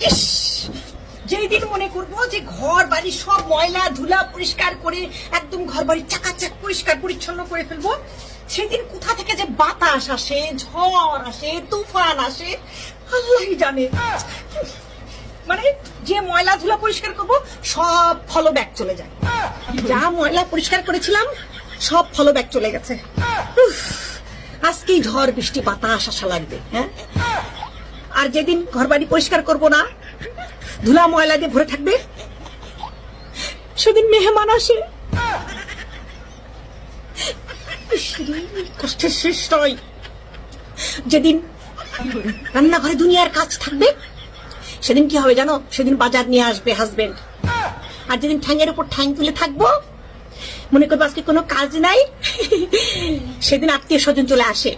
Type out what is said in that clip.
ইস! যেই দিন মনে করব যে ঘর, বাড়ি সব ময়লা, ধুলা পরিষ্কার করে, একদম ঘর, বাড়ি চাকাচাক পরিষ্কার পরিচ্ছন্ন করে ফেলব, সেদিন কোথা থেকে যে বাতাস আসে, ঝড় আসে, তুফান আসে, আল্লাহই জানে। মানে যে ময়লা, ধুলা পরিষ্কার করব, সব ফলো ব্যাগ চলে যায়। যা ময়লা পরিষ্কার করেছিলাম, সব ফলো ব্যাগ চলে গেছে। আজকেই ঝড়, বৃষ্টি, বাতাস আসা লাগবে হ্যাঁ? আর যেদিন ঘর বাড়ি পরিষ্কার করব না, ধুলা ময়লা দিয়ে ভরে থাকবে, সেদিন মেহমান আসে। কষ্টের শেষ নয়। যেদিন রান্নাঘরে দুনিয়ার কাজ থাকবে, সেদিন কি হবে জানো? সেদিন বাজার নিয়ে আসবে হাজবেন্ড আর যেদিন ঠ্যাঙের উপর ঠ্যাং তুলে থাকব, মনে করব আজকে কোনো কাজ নাই, সেদিন আত্মীয় স্বজন চলে আসে।